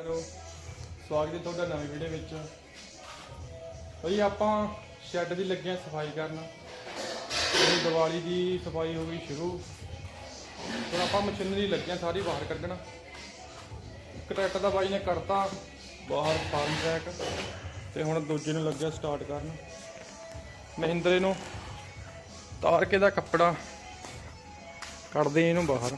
Hello ਸਵਾਗਤ ਹੈ ਤੁਹਾਡਾ ਨਵੀਂ ਵੀਡੀਓ ਵਿੱਚ। ਬਈ ਆਪਾਂ ਸ਼ੈੱਡ ਦੀ ਲੱਗਿਆ ਸਫ਼ਾਈ ਕਰਨ। ਇਹ ਦੀਵਾਲੀ ਦੀ ਸਫ਼ਾਈ ਹੋ ਗਈ ਸ਼ੁਰੂ। ਹੁਣ ਆਪਾਂ ਮਸ਼ੀਨਰੀ ਲੱਗਿਆ ਸਾਰੀ ਬਾਹਰ ਕੱਢਣ। ਇੱਕ ਦਾ ਬਾਈ ਨੇ ਕੱਢਤਾ ਬਾਹਰ ਫਾਰਮ ਟਰੈਕ ਤੇ ਹੁਣ ਦੂਜੇ ਨੂੰ ਲੱਗਿਆ ਸਟਾਰਟ ਕਰਨ। ਮਹਿੰਦਰੇ ਨੂੰ ਤਾਰ ਕੇ ਦਾ ਕੱਪੜਾ। ਕੱਢਦੇ ਇਹਨੂੰ ਬਾਹਰ।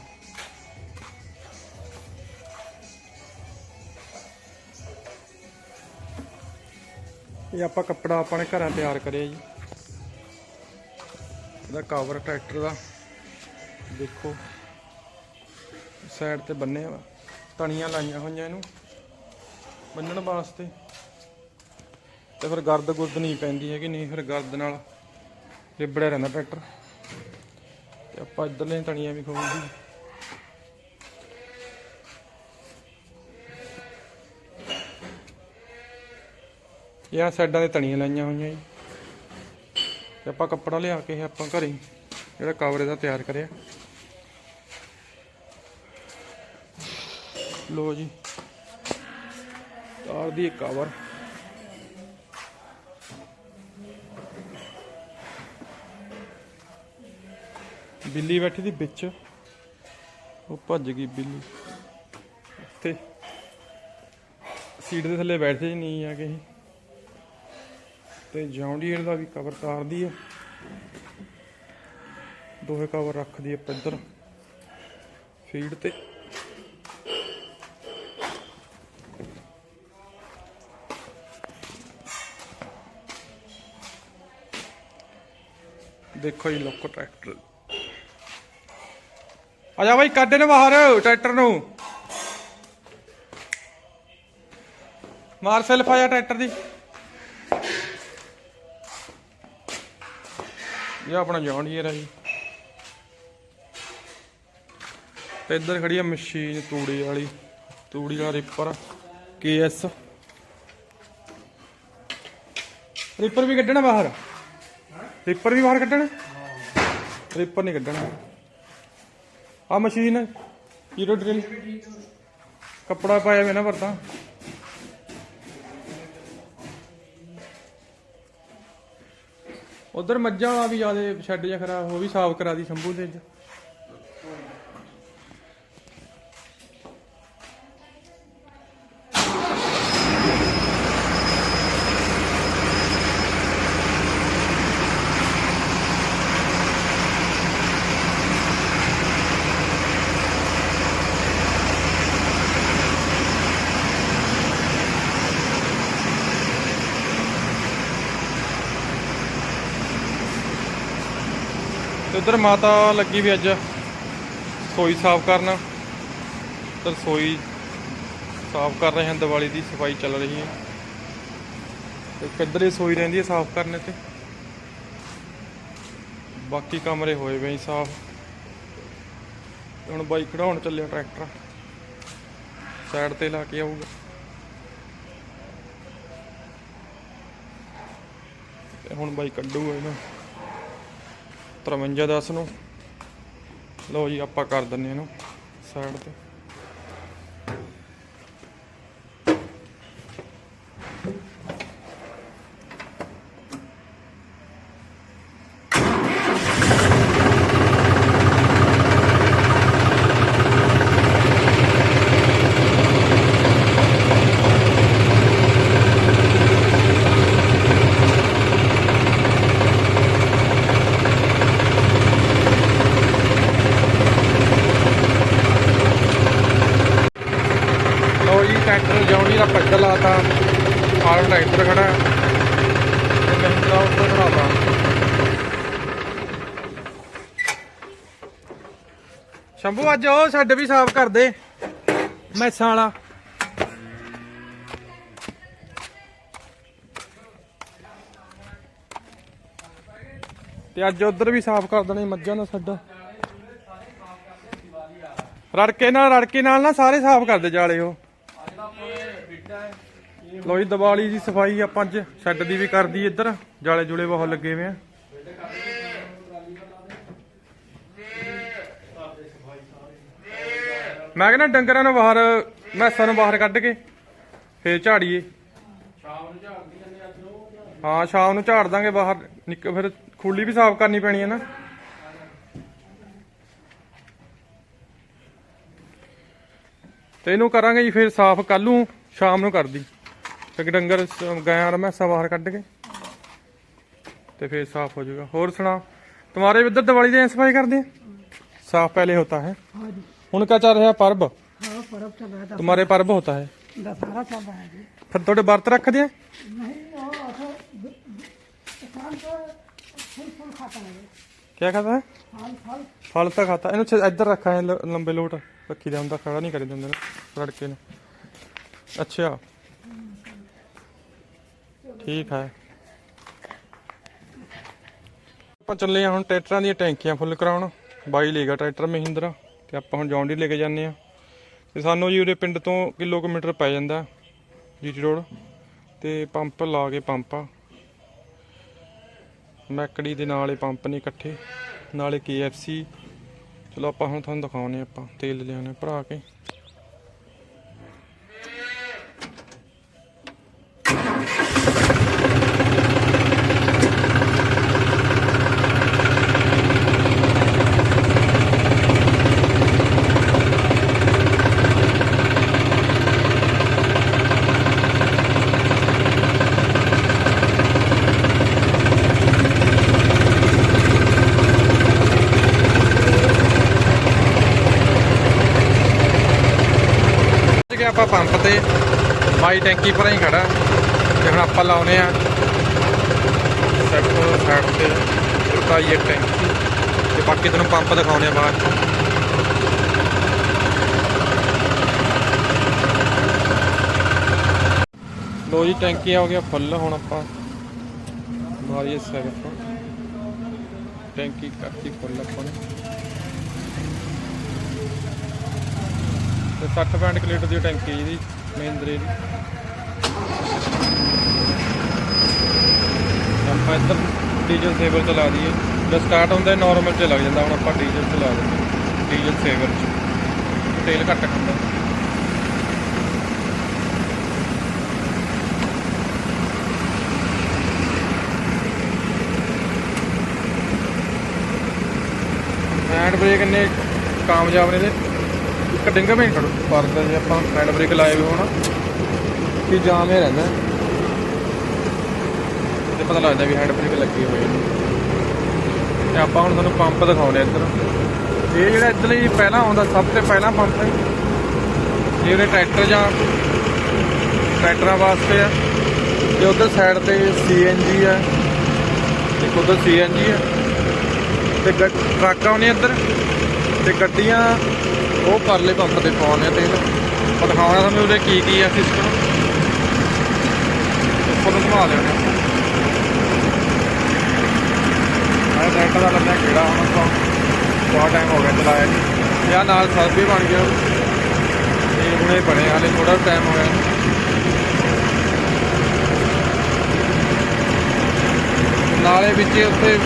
ਇਹ ਆਪਾਂ ਕੱਪੜਾ ਆਪਾਂ ਨੇ ਘਰਾਂ ਤਿਆਰ ਕਰਿਆ ਜੀ। ਇਹਦਾ ਕਵਰ ਟਰੈਕਟਰ ਦਾ। ਦੇਖੋ। ਸਾਈਡ ਤੇ ਬੰਨੇ ਵਾ। ਤਣੀਆਂ ਲਾਈਆਂ ਹੋਈਆਂ ਇਹਨੂੰ। ਬੰਨਣ ਵਾਸਤੇ। ਤੇ ਫਿਰ ਗਰਦ ਗੁਰਦ ਨਹੀਂ ਪੈਂਦੀ ਹੈਗੀ, ਨਹੀਂ ਫਿਰ ਗਰਦ ਨਾਲ ਲਿਬੜਿਆ ਰਹਿੰਦਾ ਟਰੈਕਟਰ ਤੇ ਆਪਾਂ ਇੱਧਰਲੇ ਤਣੀਆਂ ਵੀ ਖੋਲਦੀ ਇਹ ਆਹ ਸਾਈਡਾਂ ਤੇ ਤਣੀਆਂ ਲਾਈਆਂ ਹੋਈਆਂ ਜੀ। ਤੇ ਆਪਾਂ ਕੱਪੜਾ ਲਿਆ ਕੇ ਆਪਾਂ ਘਰੇ ਹੀ ਜਿਹੜਾ ਕਵਰ ਇਹਦਾ ਤਿਆਰ ਕਰਿਆ। ਲੋ ਜੀ। ਤਾਰ ਦੀ ਕਵਰ ਬਿੱਲੀ ਬੈਠੀ ਦੀ ਵਿੱਚ। ਉਹ ਭੱਜ ਗਈ ਬਿੱਲੀ। ਤੇ ਸੀਟ ਦੇ ਥੱਲੇ ਬੈਠੇ ਨਹੀਂ ਆ ਕੇ ਤੇ ਜੌਂਡੀਅਰ ਦਾ ਵੀ ਕਵਰ ਤਾਰਦੀ ਆ। ਦੋਹੇ ਕਵਰ ਰੱਖਦੀ ਆ ਆਪਾਂ ਫੀਡ ਤੇ। ਦੇਖੋ ਜੀ, ਲੋਕੋ ਟਰੈਕਟਰ। ਆ ਜਾ ਬਾਈ, ਕੱਢ ਨੇ ਬਾਹਰ, ਟਰੈਕਟਰ ਨੂੰ। ਮਾਰ ਸੈਲਫ ਆ ਜਾ ਟਰੈਕਟਰ ਦੀ। ਇਹ ਆਪਣਾ ਜੌਨ ਡੀਅਰ ਹੈ ਜੀ। ਤੇ ਇੱਧਰ ਖੜੀ ਆ ਮਸ਼ੀਨ ਤੂੜੀ ਵਾਲੀ, ਤੂੜੀ ਵਾਲਾ ਰਿਪਰ ਕੇਐਸ ਰਿਪਰ ਵੀ ਕੱਢਣਾ ਬਾਹਰ? ਰਿਪਰ ਵੀ ਬਾਹਰ ਕੱਢਣਾ? ਰਿਪਰ ਨਹੀਂ ਕੱਢਣਾ। ਆ ਮਸ਼ੀਨ, ਜ਼ੀਰੋ ਡਰਿਲ। ਕੱਪੜਾ ਪਾਇਆ ਵੇ ਨਾ ਵਰਤਾਂ। ਉਧਰ ਮੱਝਾਂ ਵਾਲਾ ਵੀ ਜਿਆਦੇ ਛੱਡ ਜਾ ਖਰਾ, ਉਹ ਵੀ ਸਾਫ਼ ਕਰਾ ਦੀ ਸ਼ੰਭੂ ਦੇ ਅੱਜ ਤੇ ਉਧਰ ਮਾਤਾ ਲੱਗੀ ਵੀ ਅੱਜ। ਰਸੋਈ ਸਾਫ਼ ਕਰਨ। ਤੇ ਰਸੋਈ ਸਾਫ਼ ਕਰ ਰਹੇ ਹਨ, ਦੀਵਾਲੀ ਦੀ ਸਫ਼ਾਈ ਚੱਲ ਰਹੀ ਹੈ। ਤੇ ਕਿੱਧਰੇ ਰਸੋਈ ਰਹਿੰਦੀ ਹੈ ਸਾਫ਼ ਕਰਨੇ ਤੇ ਬਾਕੀ ਕਮਰੇ ਹੋਏ ਵੇ ਸਾਫ਼। ਹੁਣ ਬਾਈ ਖੜਾਉਣ ਚੱਲਿਆ ਟਰੈਕਟਰ। ਸਾਈਡ ਤੇ ਲਾ ਕੇ ਆਊਗਾ। ਤੇ ਹੁਣ ਬਾਈ ਕੱਢੂਗਾ ਇਹਨੂੰ। 53 10 ਨੂੰ। ਲਓ ਜੀ ਆਪਾਂ ਕਰ ਦਿੰਨੇ ਇਹਨੂੰ ਸਾਈਡ ਤੇ ਲਓ ਜੀ ਟਰੈਕਟਰ ਜੌਂਡੀ ਦਾ ਪੱਟਾ ਲਾਤਾ ਆਲ ਟਰੈਕਟਰ ਖੜਾ ਹੈ। ਤੇ ਮਹਿੰਦਰਾ ਉੱਤੇ ਖੜਾਤਾ ਸ਼ੰਭੂ, ਅੱਜ ਉਹ ਸਾਡੇ ਵੀ ਸਾਫ਼ ਕਰ ਦੇ, ਮੈਸਾਂ ਵਾਲਾ। ਤੇ ਅੱਜ ਉਧਰ ਵੀ ਸਾਫ਼ ਕਰ ਦੇਣੇ ਮੱਝਾਂ ਦਾ ਛੱਡ ਰੜਕੇ ਨਾਲ ਰੜਕੇ ਨਾਲ ਨਾ ਸਾਰੇ ਸਾਫ਼ ਕਰਦੇ ਜਾਲੇ ਉਹ। ਲੋ ਜੀ ਦੀਵਾਲੀ ਦੀ ਸਫ਼ਾਈ ਆਪਾਂ ਅੱਜ। ਸ਼ੈੱਡ ਦੀ ਵੀ ਕਰਦੀ ਇੱਧਰ। ਜਾਲੇ ਜੁਲੇ ਬਹੁਤ ਲੱਗੇ ਹੋਏ ਆ। ਮੈਂ ਕਹਿੰਦਾ ਡੰਗਰਾਂ ਨੂੰ ਬਾਹਰ, ਮੈਸਾਂ ਨੂੰ ਬਾਹਰ ਕੱਢ ਕੇ ਫੇਰ ਝਾੜੀਏ। ਸ਼ਾਮ ਨੂੰ ਝਾੜਦੀ ਜਾਂਦੇ ਅੱਜ ਨੂੰ ਹਾਂ ਸ਼ਾਮ ਨੂੰ ਝਾੜ ਦਾਂਗੇ ਬਾਹਰ। ਨਿੱਕ ਫਿਰ ਖੁੱਲੀ ਵੀ ਸਾਫ਼ ਕਰਨੀ ਪੈਣੀ ਹੈ ਨਾ। ਤੇ ਇਹਨੂੰ ਕਰਾਂਗੇ ਜੀ ਫਿਰ ਸਾਫ਼। ਕੱਲ ਨੂੰ ਸ਼ਾਮ ਨੂੰ ਕਰਦੀ। ਤੇ ਡੰਗਰ ਸ- ਗਾਇਆਂ ਦਾ ਮੈਸਾਂ ਬਾਹਰ ਕੱਢ ਕੇ ਤੇ ਫਿਰ ਸਾਫ਼ ਹੋ ਜਾਊਗਾ ਹੋਰ ਸੁਣਾ तुम्हारे उधर दिवाली ਦੀ सफाई करते हैं साफ पहले होता है हाँ जी उनका चल रहा पर्व हाँ पर्व चल रहा है तुम्हारे पर्व होता है दस- दशहरा चल रहा है जी फिर थोड़े व्रत रखते हैं नहीं वो ऐसा द- द- किसान तो फल फूल खाता है क्या खाता है फल फल ਫਲ ਤਾਂ ਖਾਤਾ ਇਹਨੂੰ ਛੇ- ਇੱਧਰ ਰੱਖਾ ਹੈ ਲ- ਲੰਬੇ ਲੋਟ ਰੱਖੀ ਦਾ ਹੁੰਦਾ ਖੜਾ ਨਹੀਂ ਕਰੀ ਦਿੰਦੇ ਨੇ ਲੜਕੇ ਨੇ ਅੱਛਾ ਠੀਕ ਹੈ। ਆਪਾਂ ਚੱਲੇ ਹਾਂ ਹੁਣ ਟਰੈਕਟਰਾਂ ਦੀਆਂ ਟੈਂਕੀਆਂ ਫੁੱਲ ਕਰਾਉਣ। ਬਾਈ ਲੇਗਾ ਟਰੈਕਟਰ ਮਹਿੰਦਰਾ ਤੇ ਆਪਾਂ ਹੁਣ ਜੌਂਡੀ ਲੈ ਕੇ ਜਾਂਦੇ ਆ ਤੇ ਸਾਨੂੰ ਜੀ ਉਰੇ ਪਿੰਡ ਤੋਂ ਕਿਲੋਮੀਟਰ ਪੈ ਜਾਂਦਾ ਜੀਟੀ ਰੋਡ। ਤੇ ਪੰਪ ਲਾ ਕੇ ਪੰਪ ਆ। ਮੈਕੜੀ ਦੇ ਨਾਲ ਹੀ ਪੰਪ ਨੇ ਇਕੱਠੇ। ਨਾਲੇ KFC ਚਲੋ ਆਪਾਂ ਹੁਣ ਤੁਹਾਨੂੰ ਦਿਖਾਉਨੇ ਆਪਾਂ। ਤੇਲ ਲਿਆਣੇ ਭਰਾ ਕੇ ਪਹੁੰਚ ਗਏ ਆਪਾਂ ਪੰਪ ਤੇ ਮਾਈ ਟੈਂਕੀ ਭਰਾ ਹੀ ਖੜਾ। ਤੇ ਹੁਣ ਆਪਾਂ ਲਾਉਨੇ ਆ। ਸੈਕਟਰ ਸਾਈਡ ਤੇ ਰੁਕਾਈ ਟੈਂਕੀ। ਤੇ ਬਾਕੀ ਤੁਹਾਨੂੰ ਪੰਪ ਦਿਖਾਉਨੇ ਆ ਬਾਅਦ ਚ। ਲੋ ਜੀ ਟੈਂਕੀ ਆ ਗਿਆ ਫੁੱਲ ਹੁਣ ਆਪਾਂ ਮਾਰੀਏ ਸੈਕਟਰ ਟੈਂਕੀ ਕਰਤੀ ਫੁੱਲ ਆਪਾਂ ਨੇ। ਤੇ 60 ਪੈਂਟ ਲੀਟਰ ਦੀ ਟੈਂਕੀ ਹੈ ਇਹਦੀ ਮਹਿੰਦਰੇ ਦੀ। ਆਪਾਂ ਇੱਧਰ ਡੀਜ਼ਲ ਸੇਵਰ ਚਲਾ ਦਈਏ। ਜਦ ਸਟਾਰਟ ਹੁੰਦਾ ਨਾਰਮਲ ਚ ਲੱਗ ਜਾਂਦਾ, ਹੁਣ ਆਪਾਂ ਡੀਜ਼ਲ ਚਲਾ ਦਿੰਦੇ ਡੀਜ਼ਲ ਸੇਵਰ ਚ। ਤੇਲ ਘੱਟ ਖਾਂਦਾ। ਹੈਂਡ ਬ੍ਰੇਕ ਨੇ ਕਾਮਯਾਬ ਨੇ ਇਹਦੇ। ਇੱਕ ਡਿੰਗਾ ਵੀ ਖੜੋ ਪਰਦਾ ਜੇ ਆਪਾਂ ਹੈਂਡ ਬ੍ਰੇਕ ਲਾਏ ਹੋਏ ਹੋਣਾ। ਕਿ ਜਾਮ ਹੀ ਰਹਿੰਦਾ। ਤੇ ਪਤਾ ਲੱਗਦਾ ਵੀ ਹੈਂਡ ਬ੍ਰੇਕ ਲੱਗੇ ਹੋਏ ਨੇ ਤੇ ਆਪਾਂ ਹੁਣ ਤੁਹਾਨੂੰ ਪੰਪ ਦਿਖਾਉਣੇ ਇੱਧਰ। ਇਹ ਜਿਹੜਾ ਇੱਧਰ ਲਈ ਪਹਿਲਾਂ ਆਉਂਦਾ ਸਭ ਤੋਂ ਪਹਿਲਾਂ ਪੰਪ ਹੈ। ਇਹ ਉਹਦੇ ਟਰੈਕਟਰ ਜਾਂ ਟਰੈਕਟਰਾਂ ਵਾਸਤੇ ਆ ਤੇ ਉਧਰ ਸਾਈਡ ਤੇ ਸੀਐਨਜੀ ਆ ਇੱਕ ਉਧਰ ਸੀਐਨਜੀ ਆ ਤੇ ਗੱਡ- ਟਰੱਕ ਆਉਣੇ ਇੱਧਰ। ਤੇ ਗੱਡੀਆਂ ਉਹ ਪਰਲੇ ਪੰਪ ਤੇ ਪਾਉਣੇ ਆ ਤੇਲ। ਪਰ ਦਿਖਾਉਣਾ ਤੁਹਾਨੂੰ ਉਹਦੇ ਕੀ ਕੀ ਆ ਸਿਸਟਮ ਉੱਪਰ ਨੂੰ ਘੁਮਾ ਦੇਣਾ ਮੈਂ ਟਰੈਕਟਰ ਦਾ ਲੱਗਾ ਕਿਹੜਾ ਹੁਣ ਆਪਾਂ ਬਹੁਤ ਟਾਈਮ ਹੋ ਗਿਆ ਚਲਾਇਆ ਜੀ ਯਾ ਨਾਲ ਸਭ ਵੀ ਬਣ ਗਿਆ ਤੇ ਹੁਣੇ ਬਣੇ ਹਾਲੇ ਥੋੜਾ ਟਾਈਮ ਹੋਇਆ। ਨਾਲੇ ਵਿੱਚ ਉੱਥੇ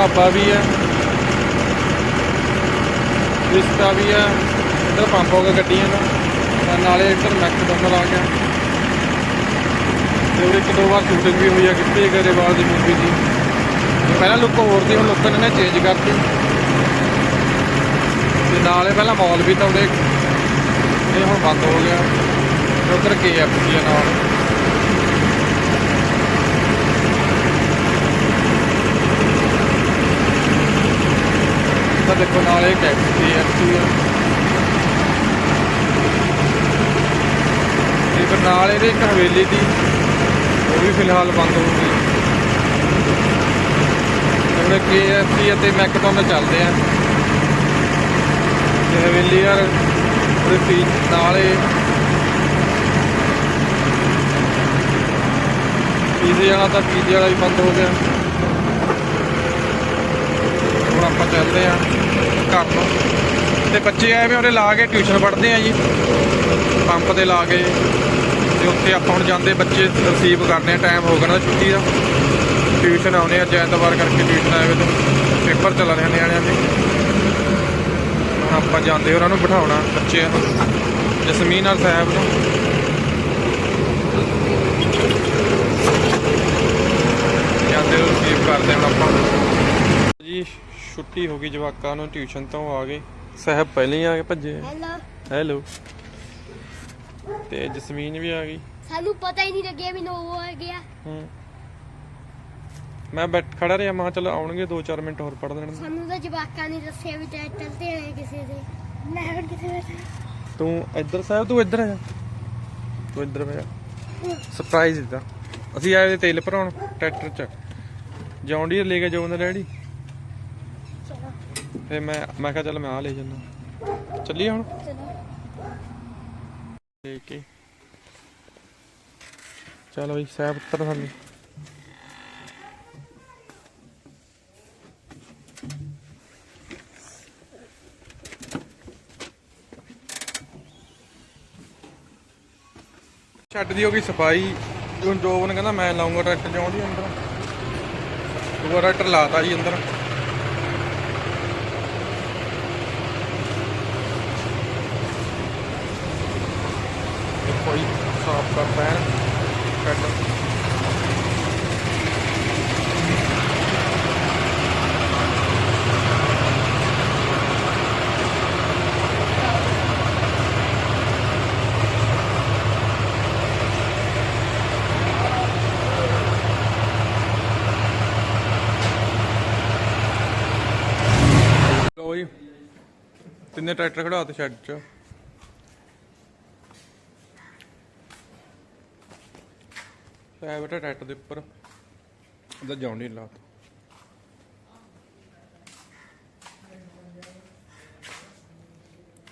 ਢਾਬਾ ਵੀ ਹੈ। ਰਿਸਤਾ ਵੀ ਹੈ। ਇੱਧਰ ਪੰਪ ਹੋ ਗਿਆ ਗੱਡੀਆਂ ਦਾ। ਨਾਲੇ ਇੱਧਰ ਮੈਕਡੋਨਲ ਆ ਗਿਆ। ਤੇ ਉਹ ਇੱਕ ਦੋ ਵਾਰ ਸ਼ੂਟਿੰਗ ਵੀ ਹੋਈ ਆ ਕਿਤੇ ਗਰੇਵਾਲ ਦੀ ਮੂਵੀ ਦੀ। ਪਹਿਲਾਂ ਲੁੱਕ ਹੋਰ ਸੀ, ਹੁਣ ਲੋਕਾਂ ਨੇ ਚੇਂਜ ਕਰਤੀ। ਤੇ ਨਾਲੇ ਪਹਿਲਾਂ ਮਾਲ ਵੀ ਤਾਂ ਉਹਦੇ ਇਹ ਹੁਣ ਬੰਦ ਹੋ ਗਿਆ। ਤੇ ਉੱਧਰ KFC ਆ ਨਾਲ। ਤਾਂ ਦੇਖੋ ਨਾਲ ਇਹ ਟੈਕਸੀ ਐਕਸੀ ਆ ਤੇ ਨਾਲ ਇਹਦੇ ਇੱਕ ਹਵੇਲੀ ਦੀ, ਉਹ ਵੀ ਫਿਲਹਾਲ ਬੰਦ ਹੋ ਗਈ। ਹੁਣ KFC ਅਤੇ ਮੈਕਡੋਨਲ ਚੱਲਦੇ ਆ। ਤੇ ਹਵੇਲੀ ਯਾਰ, ਉਹਦੇ ਪੀ ਨਾਲ ਪੀਜ਼ੇ ਵਾਲਾ ਤਾਂ ਪੀਜ਼ੇ ਵਾਲਾ ਵੀ ਬੰਦ ਹੋ ਗਿਆ। ਹੁਣ ਆਪਾਂ ਚੱਲਦੇ ਆ ਘਰ ਨੂੰ। ਤੇ ਬੱਚੇ ਆਏ ਵੇ ਉਹਦੇ ਲਾ ਕੇ ਟਿਊਸ਼ਨ ਪੜ੍ਹਦੇ ਆ ਜੀ। ਪੰਪ ਤੇ ਲਾ ਕੇ। ਤੇ ਉੱਥੇ ਆਪਾਂ ਹੁਣ ਜਾਂਦੇ, ਬੱਚੇ ਰਿਸੀਵ ਕਰਦੇ ਆ ਟਾਈਮ ਹੋ ਗਿਆ ਨਾ ਛੁੱਟੀ ਦਾ। ਟਿਊਸ਼ਨ ਆਉਣੇ ਅੱਜ ਐਤਵਾਰ ਕਰਕੇ ਟਿਊਸ਼ਨ ਆਏ ਵੇ ਤੇ ਪੇਪਰ ਚੱਲ ਰਹੇ ਨਿਆਣਿਆਂ ਦੇ। ਆਪਾਂ ਜਾਂਦੇ ਉਹਨਾਂ ਨੂੰ ਬਿਠਾਉਣਾ ਬੱਚੇ ਨੂੰ। ਜਸਮੀਨ ਨਾਲ ਸਾਹਿਬ ਨੂੰ। ਜਾਂਦੇ ਰਿਸੀਵ ਕਰਦੇ ਹੁਣ ਆਪਾਂ। ਜੀ ਛੁੱਟੀ ਹੋ ਗਈ ਜਵਾਕਾਂ ਨੂੰ ਟਿਊਸ਼ਨ ਤੋਂ ਆ ਗਏ। ਸਾਹਿਬ ਪਹਿਲਾਂ ਹੀ ਆ ਕੇ ਭੱਜੇ। ਹੈਲੋ ਹੈਲੋ ਤੇ ਜਸਮੀਨ ਵੀ ਆ ਗਈ। ਸਾਨੂੰ ਪਤਾ ਹੀ ਨਹੀਂ ਲੱਗਿਆ ਵੀ ਨੋ ਹੋ ਗਿਆ। ਹੂੰ। ਮੈਂ ਬੈਠ ਖੜਾ ਰਿਹਾ ਮਾਂ ਚਲ ਆਉਣਗੇ 2-4 ਮਿੰਟ ਹੋਰ ਪੜ ਲੈਣ। ਸਾਨੂੰ ਤਾਂ ਜਵਾਕਾਂ ਨੇ ਦੱਸਿਆ ਵੀ ਟਰੈਕਟਰ ਤੇ ਆਏ ਕਿਸੇ ਦੇ। ਮੈਂ ਹੁਣ ਕਿਸੇ ਦੇ ਤੂੰ ਇੱਧਰ ਸਾਹਿਬ ਤੂੰ ਇੱਧਰ ਆ ਜਾ। ਤੂੰ ਇੱਧਰ ਬੈ ਜਾ। ਸਰਪ੍ਰਾਈਜ਼ ਦਿੱਤਾ। ਅਸੀਂ ਆਏ ਤੇਲ ਭਰਾਉਣ ਟਰੈਕਟਰ ਚ ਜੌਂਡੀਅਰ ਲੈ ਕੇ ਜਾਉਂਦਾ ਡੈਡੀ। ਤੇ ਮੈਂ ਮੈਂ ਕਿਹਾ ਚੱਲ ਮੈਂ ਆ ਲੈ ਜੰਨਾ ਚੱਲੀਏ ਹੁਣ? ਚਲੋ। ਲੈ ਕੇ। ਚਲੋ ਜੀ ਸਾਹਿਬ ਉੱਤਰ ਸਾਨੂੰ ਛੱਡ ਦੀ ਹੋ ਗਈ ਸਫ਼ਾਈ ਹੁਣ ਜੋਬਨ ਕਹਿੰਦਾ ਮੈਂ ਲਾਉਂਗਾ ਟਰੈਕਟਰ ਜਾਉਂਦੀ ਅੰਦਰ। ਦੂਆ ਟਰੈਕਟਰ ਲਾਤਾ ਜੀ ਅੰਦਰ ਦੇਖੋ ਜੀ ਸਾਫ਼ ਕਰਦਾ ਹੈ ਟਰੈਕਟਰ ਲੋ ਜੀ ਤਿੰਨੇ ਟਰੈਕਟਰ ਖੜਾਤੇ ਸ਼ੈੱਡ 'ਚ। ਇਹ ਬੇਟਾ ਟਰੈਕਟਰ ਦੇ ਉੱਪਰ। ਉਹਦਾ ਜੌਂਡੀ ਲਾਤਾ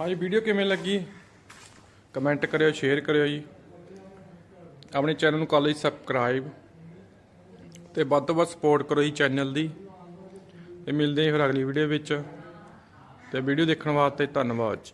ਹਾਂਜੀ ਵੀਡੀਓ ਕਿਵੇਂ ਲੱਗੀ? ਕਮੈਂਟ ਕਰਿਓ ਸ਼ੇਅਰ ਕਰਿਓ ਜੀ। ਆਪਣੇ ਚੈਨਲ ਨੂੰ ਕਰ ਲਈ ਸਬਸਕ੍ਰਾਈਬ ਤੇ ਵੱਧ ਤੋਂ ਵੱਧ ਸਪੋਰਟ ਕਰੋ ਜੀ ਚੈਨਲ ਦੀ। ਤੇ ਮਿਲਦੇ ਹਾਂ ਫਿਰ ਅਗਲੀ ਵੀਡੀਓ ਵਿੱਚ। ਤੇ ਵੀਡੀਓ ਦੇਖਣ ਵਾਸਤੇ ਧੰਨਵਾਦ ਜੀ।